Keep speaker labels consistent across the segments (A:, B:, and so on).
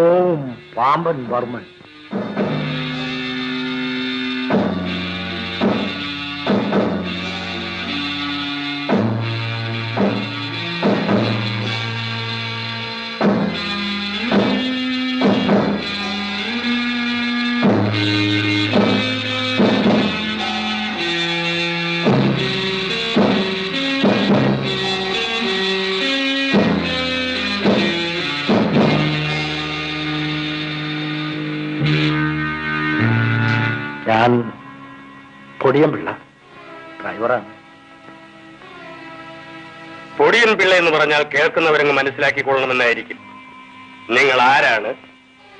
A: ஓம் பாம்பன் பர்மன்
B: പൊടിയൻ പിള്ള എന്ന് പറഞ്ഞാൽ കേൾക്കുന്നവരങ്ങ് മനസ്സിലാക്കിക്കൊള്ളണമെന്നായിരിക്കും. നിങ്ങൾ ആരാണ്?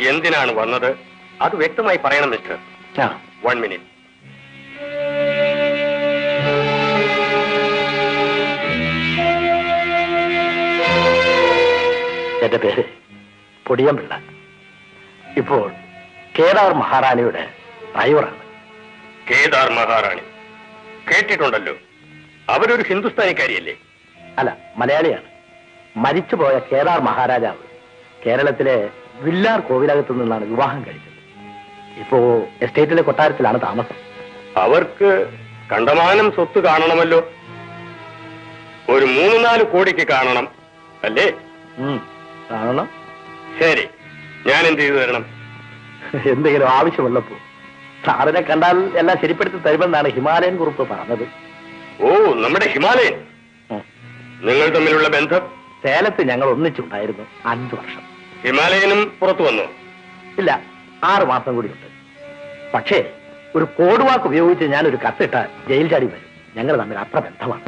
B: എന്തിനാണ് വന്നത്? അത് വ്യക്തമായി പറയണം മിസ്റ്റർ. വൺ മിനിറ്റ്
A: എന്റെ പേര് പൊടിയമ്പിള്ള ഇപ്പോൾ കേദാർ മഹാറാണിയുടെ ഡ്രൈവറാണ്
B: കേദാർ മഹാറാണി. കേട്ടിട്ടുണ്ടല്ലോ. അവരൊരു ഹിന്ദുസ്ഥാനിക്കാരിയല്ലേ?
A: അല്ല മലയാളിയാണ്. മരിച്ചുപോയ കേദാർ മഹാരാജാവ് കേരളത്തിലെ വില്ലാർ കോവിലകത്തു നിന്നാണ് വിവാഹം കഴിച്ചത്. ഇപ്പോ എസ്റ്റേറ്റിലെ കൊട്ടാരത്തിലാണ് താമസം.
B: അവർക്ക് കണ്ടമാനം സ്വത്ത് കാണണമല്ലോ. ഒരു മൂന്ന് നാല് കോടിക്ക് കാണണം അല്ലേ?
A: കാണണം.
B: ശരി ഞാൻ എന്ത് ചെയ്തു തരണം?
A: എന്തെങ്കിലും ആവശ്യമുള്ളപ്പോ സാറിനെ കണ്ടാൽ എല്ലാം ശരിപ്പെടുത്തി തരുമെന്നാണ് ഹിമാലയൻ കുറിപ്പ് പറഞ്ഞത്.
B: ഓ നമ്മുടെ ഹിമാലയൻ. നിങ്ങൾ തമ്മിലുള്ള ബന്ധം?
A: സേലത്ത് ഞങ്ങൾ ഒന്നിച്ചുണ്ടായിരുന്നു അഞ്ചു വർഷം.
B: ഹിമാലയനും പുറത്തു വന്നു?
A: ഇല്ല ആറ് മാസം കൂടിയുണ്ട്. പക്ഷേ ഒരു കോഡ് വാക്ക് ഉപയോഗിച്ച് ഞാൻ ഒരു കത്തിട്ട ജയിൽ ചാടി വരും. ഞങ്ങൾ തമ്മിൽ അത്ര ബന്ധമാണ്.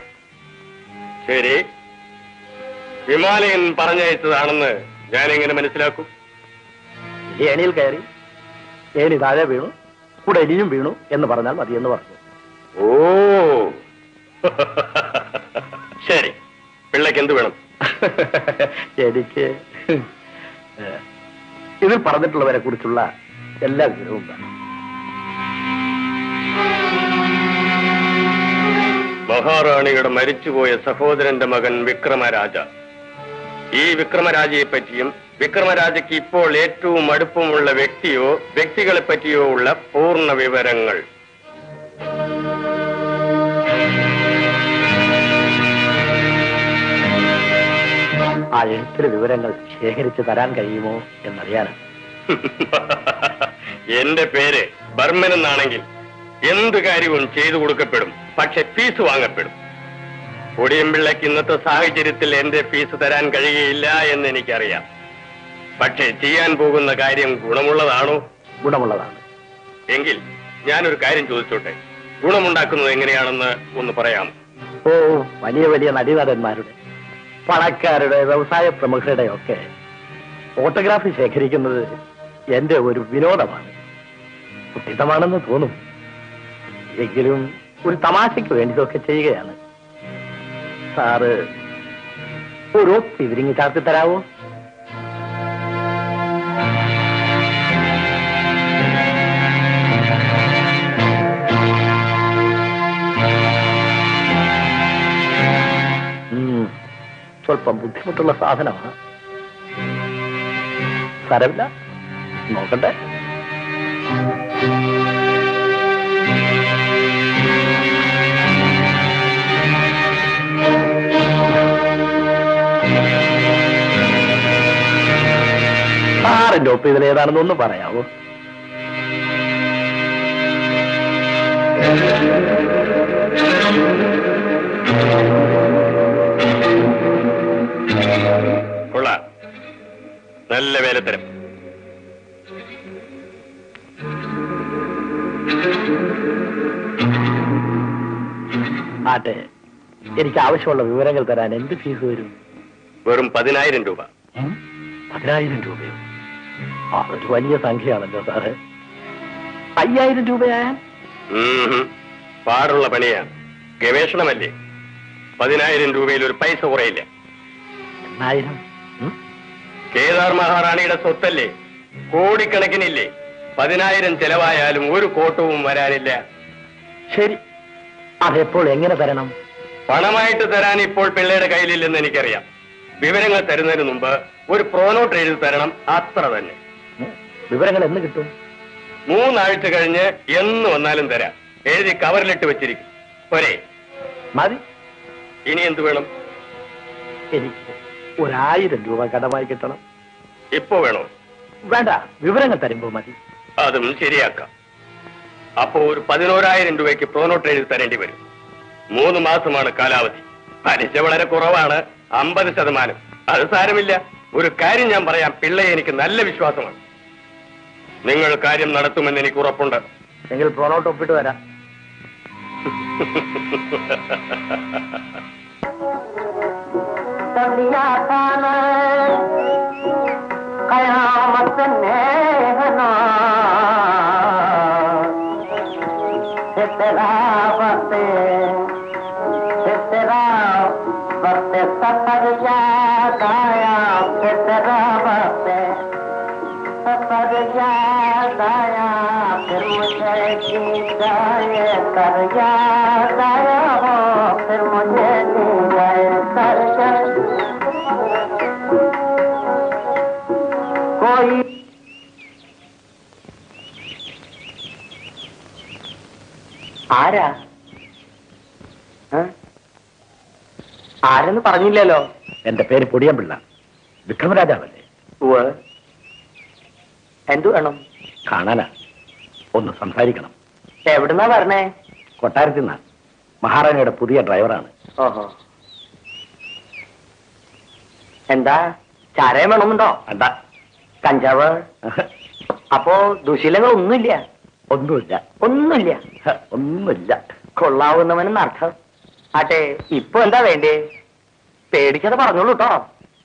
B: ശരി. ഹിമാലയൻ പറഞ്ഞയച്ചതാണെന്ന് ഞാൻ എങ്ങനെ മനസ്സിലാക്കും
A: ഏണിയിൽ കയറി ഏണി താഴെ വീണു കൂടെ എലിയും വീണു എന്ന് പറഞ്ഞാൽ മതി എന്ന് പറഞ്ഞു.
B: ഓ. പിള്ളയ്ക്ക് എന്ത് വേണം?
A: എനിക്ക് ഇത് ഇതിൽ പറഞ്ഞിട്ടുള്ളവരെ കുറിച്ചുള്ള എല്ലാ വിവരവും വേണം.
B: മഹാറാണിയുടെ മരിച്ചുപോയ സഹോദരന്റെ മകൻ വിക്രമരാജ. ഈ വിക്രമരാജയെ പറ്റിയും വിക്രമരാജയ്ക്ക് ഇപ്പോൾ ഏറ്റവും അടുപ്പമുള്ള വ്യക്തിയോ വ്യക്തികളെ പറ്റിയോ ഉള്ള പൂർണ വിവരങ്ങൾ.
A: ആ എഴുത്തിലെ വിവരങ്ങൾ ശേഖരിച്ചു തരാൻ കഴിയുമോ എന്നറിയാനാണ്.
B: എന്റെ പേര് ബർമൻ എന്നാണെങ്കിൽ എന്ത് കാര്യവും ചെയ്തു കൊടുക്കപ്പെടും. പക്ഷെ ഫീസ് വാങ്ങപ്പെടും. പൊടിയമ്പിള്ളയ്ക്ക് ഇന്നത്തെ സാഹചര്യത്തിൽ എന്റെ ഫീസ് തരാൻ കഴിയുകയില്ല എന്ന് എനിക്കറിയാം പക്ഷെ ചെയ്യാൻ പോകുന്ന കാര്യം ഗുണമുള്ളതാണോ?
A: ഗുണമുള്ളതാണ്.
B: എങ്കിൽ ഞാനൊരു കാര്യം ചോദിച്ചോട്ടെ? ഗുണമുണ്ടാക്കുന്നത് എങ്ങനെയാണെന്ന് ഒന്ന് പറയാം
A: ഓ വലിയ വലിയ നടീനടന്മാരുടെ പണക്കാരുടെ വ്യവസായ പ്രമുഖരുടെ ഒക്കെ ഫോട്ടോഗ്രാഫി ശേഖരിക്കുന്നത് എന്റെ ഒരു വിനോദമാണ്. കുട്ടിത്തമാണെന്ന് തോന്നും. എങ്കിലും ഒരു തമാശയ്ക്ക് വേണ്ടി ഇതൊക്കെ ചെയ്യുകയാണ്. സാറ് ഒരു തിരിഞ്ഞു ചാർത്തി തരാവോ? സ്വല്പം ബുദ്ധിമുട്ടുള്ള സാധനമാണ്. സാരമില്ല. നോക്കട്ടെ. സാറിന്റെ ഒപ്പ് ഇതിൽ ഏതാണെന്ന് ഒന്ന് Thank
B: കൊള്ളാം നല്ല വേലത്തരം.
A: ആട്ടെ എനിക്ക് ആവശ്യമുള്ള വിവരങ്ങൾ തരാൻ എന്ത് ഫീസ് വരും?
B: വെറും പതിനായിരം രൂപ?
A: പതിനായിരം രൂപയോ? ഒരു വലിയ സംഖ്യയാണല്ലോ സാറ്. അയ്യായിരം രൂപയായാൽ?
B: ഉം. പാടുള്ള പണിയാണ്. ഗവേഷണമല്ലേ? പതിനായിരം രൂപയിൽ ഒരു പൈസ കുറയില്ല.
A: എണ്ണായിരം?
B: കേദാർ മഹാറാണിയുടെ സ്വത്തല്ലേ? കോടിക്കണക്കിനില്ലേ? പതിനായിരം ചെലവായാലും ഒരു കോട്ടവും വരാനില്ല.
A: ശരി. അതെപ്പോൾ എങ്ങനെ തരണം?
B: പണമായിട്ട് തരാൻ ഇപ്പോൾ പിള്ളയുടെ കയ്യിലില്ലെന്ന് എനിക്കറിയാം. വിവരങ്ങൾ തരുന്നതിന് മുമ്പ് ഒരു പ്രോനോട്ട് എഴുതി തരണം അത്ര തന്നെ.
A: വിവരങ്ങൾ എന്ന് കിട്ടും?
B: മൂന്നാഴ്ച കഴിഞ്ഞ് എന്ന് വന്നാലും തരാം. എഴുതി കവറിലിട്ട് വെച്ചിരിക്കും. പോരെ.
A: മതി.
B: ഇനി എന്തു വേണം?
A: എനിക്ക് ഒരായിരം രൂപ കടമായി കിട്ടണം.
B: ഇപ്പോ വേണോ?
A: വേണ്ട വിവരങ്ങൾ തരുമ്പോ മതി.
B: അതും ശരിയാക്കാം. അപ്പോ ഒരു പതിനോരായിരം രൂപയ്ക്ക് പ്രോനോട്ട് എഴുതി തരേണ്ടി വരും. മൂന്ന് മാസമാണ് കാലാവധി. പലിശ വളരെ കുറവാണ് അമ്പത് ശതമാനം. അത് സാരമില്ല. ഒരു കാര്യം ഞാൻ പറയാം പിള്ളയെ എനിക്ക് നല്ല വിശ്വാസമാണ്. നിങ്ങൾ കാര്യം നടത്തുമെന്ന് എനിക്ക് ഉറപ്പുണ്ട്.
A: എങ്കിൽ പ്രോണോട്ട് ഒപ്പിട്ട് വരാം.
C: कयामत नेहना। तेरा वक्त तेरा वक्त सफर याद आया तेरा वक्त सफर याद आया फिर मुझे जी जाए कर ആരാ? ആരെന്ന് പറഞ്ഞില്ലല്ലോ.
A: എന്റെ പേര് പൊടിയമ്പിള്ള. വിക്രമരാജാവല്ലേ.
C: എന്തു വേണം?
A: കാണാനാ. ഒന്ന് സംസാരിക്കണം.
C: എവിടുന്നാ പറഞ്ഞേ
A: കൊട്ടാരത്തിൽ നിന്നാ. മഹാറാണിയുടെ പുതിയ ഡ്രൈവറാണ്.
C: ഓഹോ. എന്താ? ചാരയം വേണമെന്നുണ്ടോ?
A: വേണ്ട
C: കഞ്ചാവ്. അപ്പോ ദുശീലങ്ങൾ ഒന്നുമില്ല.
A: ഒന്നുമില്ല.
C: ഒന്നുമില്ല
A: ഒന്നുമില്ല.
C: കൊള്ളാവുന്നവനെന്ന് അർത്ഥം. ആട്ടെ ഇപ്പൊ എന്താ വേണ്ടേ? പേടിക്കാതെ പറഞ്ഞോളൂ കേട്ടോ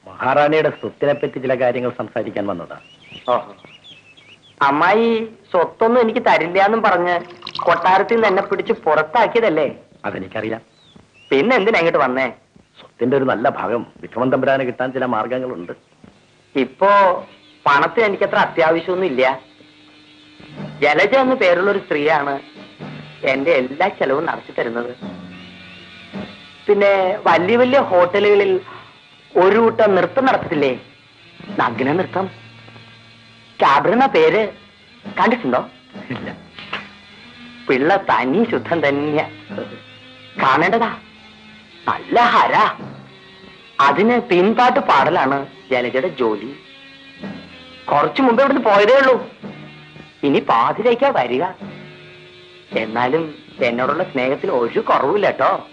A: മഹാറാണിയുടെ സ്വത്തിനെ പറ്റി ചില കാര്യങ്ങൾ സംസാരിക്കാൻ വന്നതാ.
C: അമ്മായി സ്വത്തൊന്നും എനിക്ക് തരില്ല എന്നും പറഞ്ഞ് കൊട്ടാരത്തിൽ നിന്ന് എന്നെ പിടിച്ച് പുറത്താക്കിയതല്ലേ?
A: അതെനിക്കറിയാം.
C: പിന്നെ എന്തിനാ ഇങ്ങോട്ട് വന്നേ?
A: സ്വത്തിന്റെ ഒരു നല്ല ഭാഗം വിക്രമൻ തമ്പുരാന് കിട്ടാൻ ചില മാർഗങ്ങളുണ്ട്.
C: ഇപ്പോ പണത്തിന് എനിക്കത്ര അത്യാവശ്യമൊന്നും ഇല്ല. ജലജ എന്ന പേരുള്ള ഒരു സ്ത്രീയാണ് എന്റെ എല്ലാ ചെലവും നടത്തി തരുന്നത്. പിന്നെ വലിയ വലിയ ഹോട്ടലുകളിൽ ഒരു കൂട്ടം നൃത്തം നടത്തത്തില്ലേ നഗ്ന നൃത്തം. ക്യാബ്രെന്ന പേര് കണ്ടിട്ടുണ്ടോ?
A: ഇല്ല.
C: പിള്ള തനി ശുദ്ധം തന്നെയാ. കാണേണ്ടതാ. നല്ല ഹര. അതിന് പിൻപാട്ട് പാടലാണ് ജലജയുടെ ജോലി. കുറച്ചു മുമ്പ് ഇവിടുന്ന് പോയതേ ഉള്ളൂ. ഇനി പാതിരേക്കാ വരിക. എന്നാലും എന്നോടുള്ള സ്നേഹത്തിൽ ഒരു കുറവില്ല കേട്ടോ.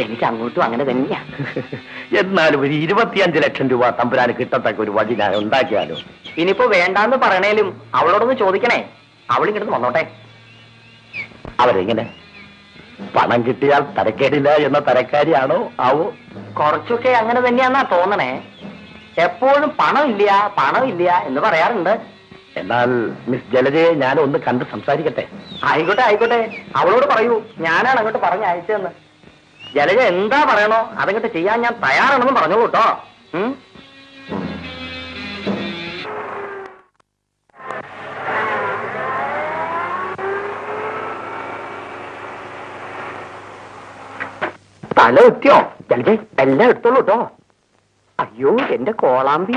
C: എനിക്ക് അങ്ങോട്ടും അങ്ങനെ തന്നെയാ.
A: എന്നാലും ഒരു ഇരുപത്തിയഞ്ച് ലക്ഷം രൂപ തമ്പുരാന് കിട്ടത്തക്ക ഒരു വഴി ഞാൻ ഉണ്ടാക്കിയാലോ?
C: ഇനിയിപ്പോ വേണ്ടാന്ന് പറയണേലും അവളോടൊന്ന് ചോദിക്കണേ. അവളിങ്ങോട്ട് വന്നോട്ടെ.
A: അവരെങ്ങനെ? പണം കിട്ടിയാൽ തരക്കേടില്ല എന്ന തരക്കാരിയാണോ? ആവോ?
C: കുറച്ചൊക്കെ അങ്ങനെ തന്നെയാന്നാ തോന്നണേ. എപ്പോഴും പണം ഇല്ല പണം ഇല്ല എന്ന് പറയാറുണ്ട്.
A: എന്നാൽ മിസ് ജലജയെ ഞാൻ ഒന്ന് കണ്ട് സംസാരിക്കട്ടെ?
C: ആയിക്കോട്ടെ ആയിക്കോട്ടെ. അവളോട് പറയൂ ഞാനാണ് അങ്ങോട്ട് പറഞ്ഞ അയച്ചതെന്ന്. ജലജ എന്താ പറയണോ? അതങ്ങോട്ട് ചെയ്യാൻ ഞാൻ തയ്യാറാണെന്ന് പറഞ്ഞു കേട്ടോ? തല എത്തിയോ ജലജ എല്ലാം എടുത്തോളൂ കേട്ടോ. അയ്യോ എന്റെ കോളാമ്പി.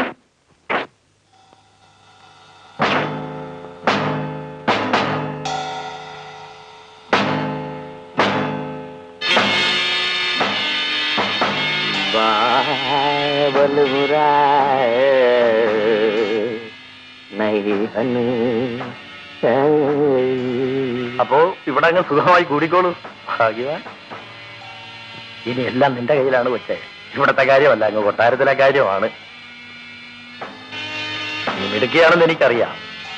A: അപ്പോ ഇവിടെ അങ്ങ് സുഖമായി കൂടിക്കോളൂ. ഭാഗ്യവാൻ. ഇനി എല്ലാം നിന്റെ കയ്യിലാണ് വെച്ചേ ഇവിടത്തെ കാര്യമല്ല അങ്ങ് കൊട്ടാരത്തിലെ കാര്യമാണ്. നീ മിടുക്കിയാണെന്ന് എനിക്കറിയാം.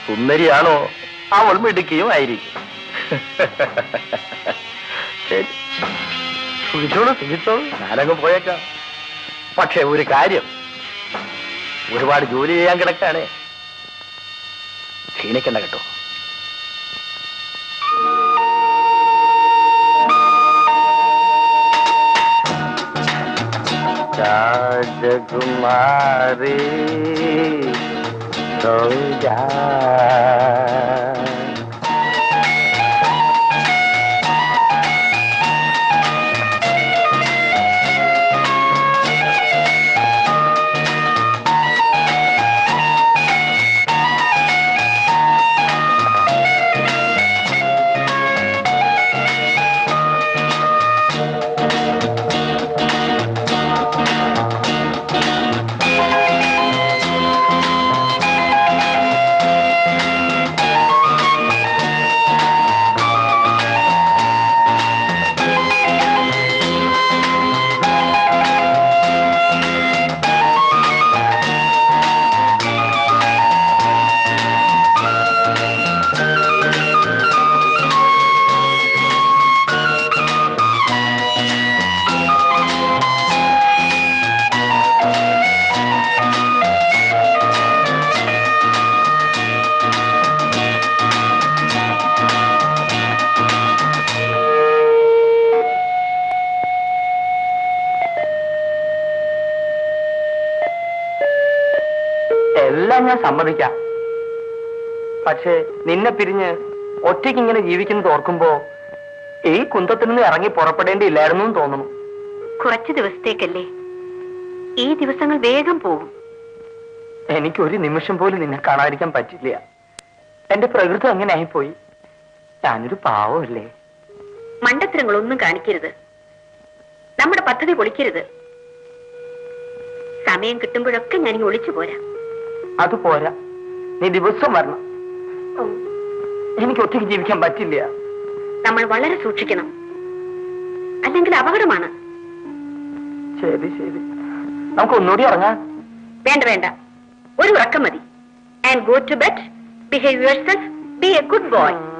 A: സുന്ദരിയാണോ? അവൾ മിടുക്കിയും ആയിരിക്കും. ശരി. സുഖിച്ചോളൂ സുഖിച്ചോളൂ. ഞാനങ്ങ് പോയേക്കാം. പക്ഷെ ഒരു കാര്യം. ഒരുപാട് ജോലി ചെയ്യാൻ കിടക്കാണേ ക്ഷീണിക്കണ്ട കേട്ടോ. രാജകുമാരി സൗജാ
C: എല്ലാം ഞാൻ സമ്മതിക്കാം. പക്ഷേ നിന്നെ പിരിഞ്ഞ് ഒറ്റയ്ക്ക് ഇങ്ങനെ ജീവിക്കുന്നത് ഓർക്കുമ്പോ ഈ കുന്തത്തിൽ നിന്ന് ഇറങ്ങി പുറപ്പെടേണ്ടിയില്ലായിരുന്നു എന്ന് തോന്നുന്നു.
D: കുറച്ചു ദിവസത്തേക്കല്ലേ? ഈ ദിവസങ്ങൾ വേഗം പോകും
C: എനിക്ക് ഒരു നിമിഷം പോലും നിന്നെ കാണാതിരിക്കാൻ പറ്റില്ല. എന്റെ പ്രകൃതം അങ്ങനെ ആയിപ്പോയി ഞാനൊരു പാവമല്ലേ?
D: മണ്ടത്തരങ്ങളൊന്നും കാണിക്കരുത്. നമ്മുടെ പദ്ധതി പൊളിക്കരുത്. സമയം കിട്ടുമ്പോഴൊക്കെ ഞാൻ ഒളിച്ചു പോരാ.
C: അത് പോരാ. നീ ദിവസം വരണം. എനിക്ക് ഒറ്റയ്ക്ക് ജീവിക്കാൻ പറ്റില്ല.
D: നമ്മൾ വളരെ സൂക്ഷിക്കണം. അല്ലെങ്കിൽ അപകടമാണ്.
C: ശരി ശരി. നമുക്ക് ഒന്നുകൂടി ഇറങ്ങാം.
D: വേണ്ട വേണ്ട. ഒരു ഉറക്കം മതി. And go to bed behave yourself be a good boy